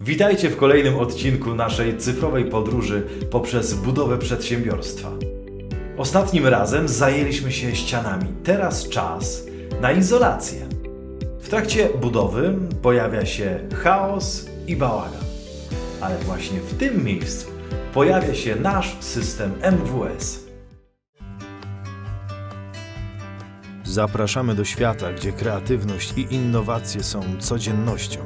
Witajcie w kolejnym odcinku naszej cyfrowej podróży poprzez budowę przedsiębiorstwa. Ostatnim razem zajęliśmy się ścianami, teraz czas na izolację. W trakcie budowy pojawia się chaos i bałagan. Ale właśnie w tym miejscu pojawia się nasz system MWS. Zapraszamy do świata, gdzie kreatywność i innowacje są codziennością.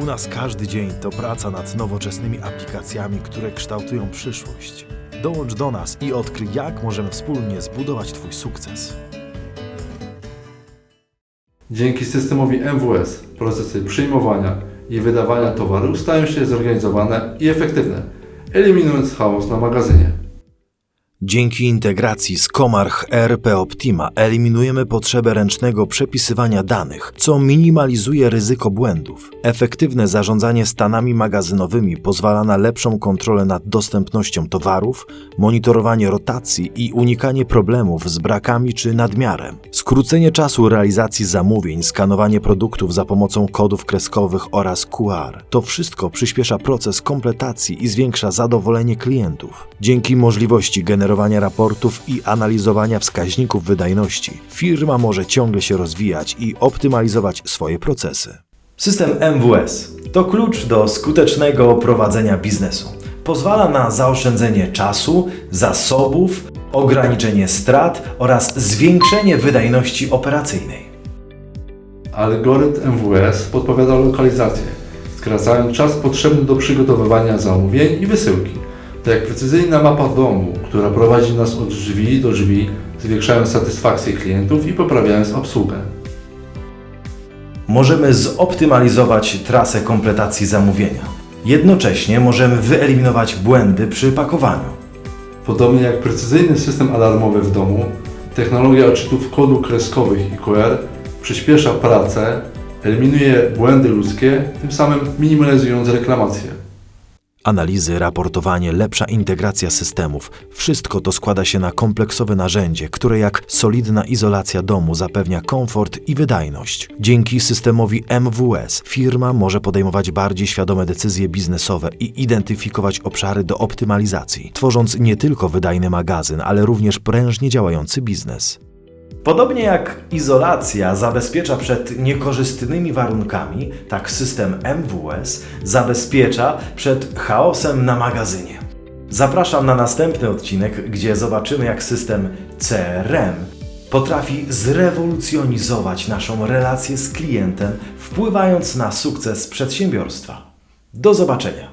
U nas każdy dzień to praca nad nowoczesnymi aplikacjami, które kształtują przyszłość. Dołącz do nas i odkryj, jak możemy wspólnie zbudować Twój sukces. Dzięki systemowi MWS procesy przyjmowania i wydawania towaru stają się zorganizowane i efektywne, eliminując chaos na magazynie. Dzięki integracji z Comarch ERP Optima eliminujemy potrzebę ręcznego przepisywania danych, co minimalizuje ryzyko błędów. Efektywne zarządzanie stanami magazynowymi pozwala na lepszą kontrolę nad dostępnością towarów, monitorowanie rotacji i unikanie problemów z brakami czy nadmiarem. Skrócenie czasu realizacji zamówień, skanowanie produktów za pomocą kodów kreskowych oraz QR. To wszystko przyspiesza proces kompletacji i zwiększa zadowolenie klientów. Dzięki możliwości generowania raportów i analizowania wskaźników wydajności, firma może ciągle się rozwijać i optymalizować swoje procesy. System MWS to klucz do skutecznego prowadzenia biznesu. Pozwala na zaoszczędzenie czasu, zasobów, ograniczenie strat oraz zwiększenie wydajności operacyjnej. Algorytm MWS podpowiada lokalizację, skracając czas potrzebny do przygotowywania zamówień i wysyłki. To jak precyzyjna mapa domu, która prowadzi nas od drzwi do drzwi, zwiększając satysfakcję klientów i poprawiając obsługę. Możemy zoptymalizować trasę kompletacji zamówienia. Jednocześnie możemy wyeliminować błędy przy pakowaniu. Podobnie jak precyzyjny system alarmowy w domu, technologia odczytów kodów kreskowych i QR przyspiesza pracę, eliminuje błędy ludzkie, tym samym minimalizując reklamacje. Analizy, raportowanie, lepsza integracja systemów wszystko to składa się na kompleksowe narzędzie, które jak solidna izolacja domu zapewnia komfort i wydajność. Dzięki systemowi MWS firma może podejmować bardziej świadome decyzje biznesowe i identyfikować obszary do optymalizacji, tworząc nie tylko wydajny magazyn, ale również prężnie działający biznes. Podobnie jak izolacja zabezpiecza przed niekorzystnymi warunkami, tak system MWS zabezpiecza przed chaosem na magazynie. Zapraszam na następny odcinek, gdzie zobaczymy, jak system CRM potrafi zrewolucjonizować naszą relację z klientem, wpływając na sukces przedsiębiorstwa. Do zobaczenia!